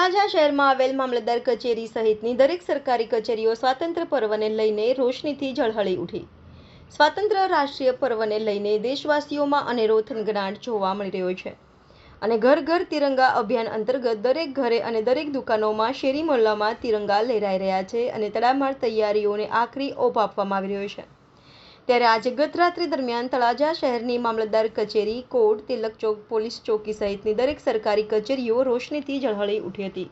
તળાજા શહેરમાં આવેલ મામલતદાર કચેરી સહિતની દરેક સરકારી કચેરીઓ સ્વાતંત્ર્ય પર્વને લઈને રોશનીથી ઝળહળી ઉઠી. સ્વાતંત્ર્ય રાષ્ટ્રીય પર્વને લઈને દેશવાસીઓમાં અનેરોથન થનગનાટ જોવા મળી રહ્યો છે. અને ઘર ઘર તિરંગા અભિયાન અંતર્ગત દરેક ઘરે અને દરેક દુકાનોમાં શેરી મોહલ્લામાં તિરંગા લહેરાઈ રહ્યા છે અને તડામાર તૈયારીઓને આખરી ઓપ આપવામાં આવી રહ્યો છે. ત્યારે આજે ગત રાત્રિ દરમિયાન તળાજા શહેરની મામલતદાર કચેરી કોર્ટ તિલક ચોક, પોલીસ ચોકી સહિતની દરેક સરકારી કચેરીઓ રોશનીથી ઝળહળી ઉઠી હતી.